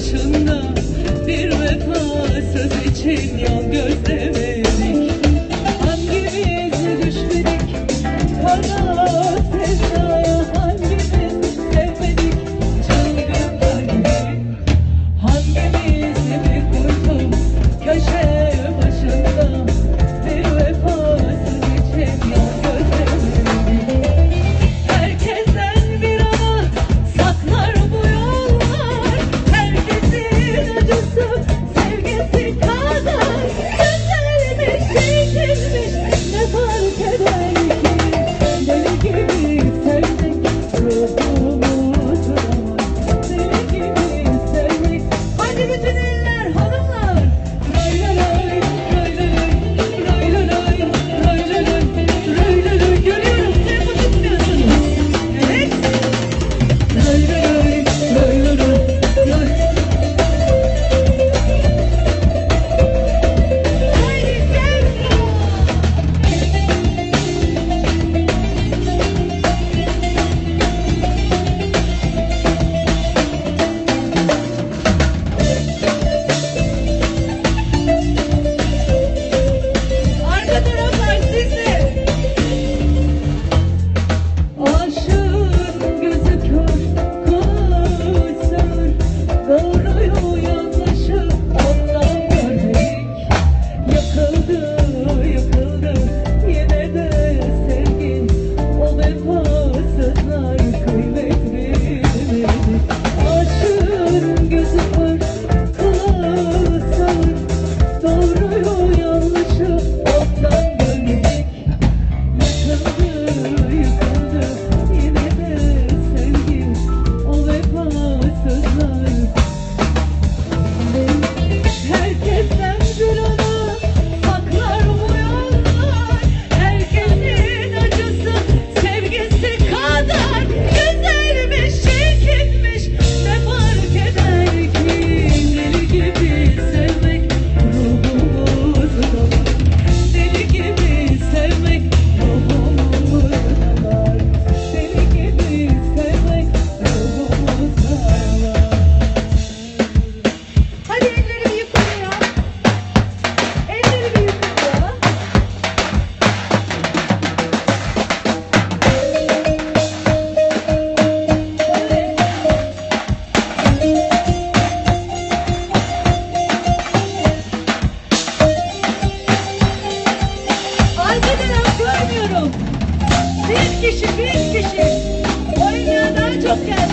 başında bir vefa söz için yan gözlerim Okay.